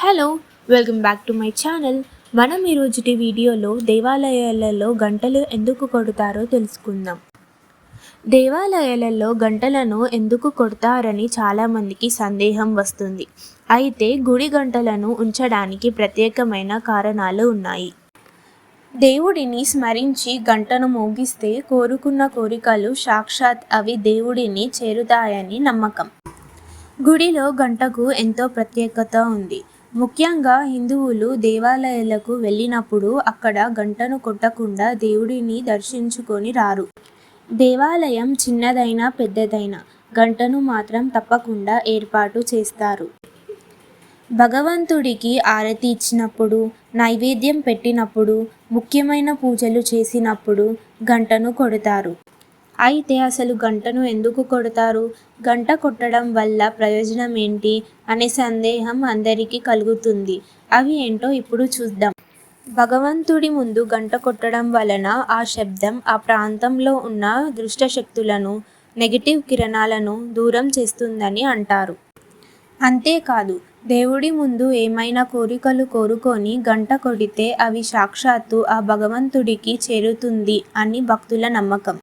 Hello welcome back to my channel. మనం ఈరోజుటి వీడియోలో దేవాలయాలలో గంటలు ఎందుకు కొడతారో తెలుసుకుందాం. దేవాలయాలలో గంటలను ఎందుకు కొడతారని చాలామందికి సందేహం వస్తుంది. అయితే గుడి గంటలను ఉంచడానికి ప్రత్యేకమైన కారణాలు ఉన్నాయి. దేవుడిని స్మరించి గంటను మోగిస్తే కోరుకున్న కోరికలు సాక్షాత్ అవి దేవుడిని చేరుతాయని నమ్మకం. గుడిలో గంటకు ఎంతో ప్రత్యేకత ఉంది. ముఖ్యంగా హిందువులు దేవాలయాలకు వెళ్ళినప్పుడు అక్కడ గంటను కొట్టకుండా దేవుడిని దర్శించుకొని రారు. దేవాలయం చిన్నదైనా పెద్దదైనా గంటను మాత్రం తప్పకుండా ఏర్పాటు చేస్తారు. భగవంతుడికి ఆరతి ఇచ్చినప్పుడు నైవేద్యం పెట్టినప్పుడు ముఖ్యమైన పూజలు చేసినప్పుడు గంటను కొడతారు. అయితే అసలు గంటను ఎందుకు కొడతారు? గంట కొట్టడం వల్ల ప్రయోజనం ఏంటి? అనే సందేహం అందరికీ కలుగుతుంది. అవి ఏంటో ఇప్పుడు చూద్దాం. భగవంతుడి ముందు గంట కొట్టడం వలన ఆ శబ్దం ఆ ప్రాంతంలో ఉన్న దృష్ట శక్తులను నెగిటివ్ కిరణాలను దూరం చేస్తుందని అంటారు. అంతేకాదు దేవుడి ముందు ఏమైనా కోరికలు కోరుకొని గంట కొడితే అవి సాక్షాత్తు ఆ భగవంతుడికి చేరుతుంది అని భక్తుల నమ్మకం.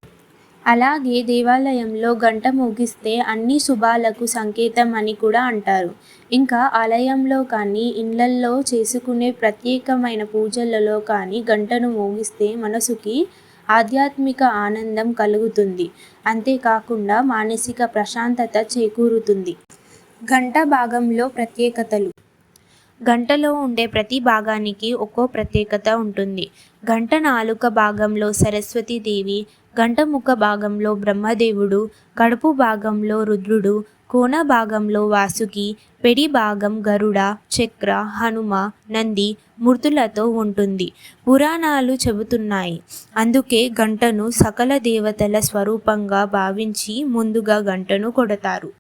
అలాగే దేవాలయంలో గంట మోగిస్తే అన్ని శుభాలకు సంకేతం అని కూడా అంటారు. ఇంకా ఆలయంలో కానీ ఇళ్ళల్లో చేసుకునే ప్రత్యేకమైన పూజలలో కానీ గంటను మోగిస్తే మనసుకి ఆధ్యాత్మిక ఆనందం కలుగుతుంది. అంతేకాకుండా మానసిక ప్రశాంతత చేకూరుతుంది. గంట భాగంలో ప్రత్యేకతలు. గంటలో ఉండే ప్రతి భాగానికి ఒక్కో ప్రత్యేకత ఉంటుంది. గంట నాలుక భాగంలో సరస్వతీదేవి గంట ముఖ భాగంలో బ్రహ్మదేవుడు కడుపు భాగంలో రుద్రుడు కోన భాగంలో వాసుకి పెడి భాగం గరుడ చక్ర హనుమ నంది మూర్తులతో ఉంటుంది. పురాణాలు చెబుతున్నాయి. అందుకే గంటను సకల దేవతల స్వరూపంగా భావించి ముందుగా గంటను కొడతారు.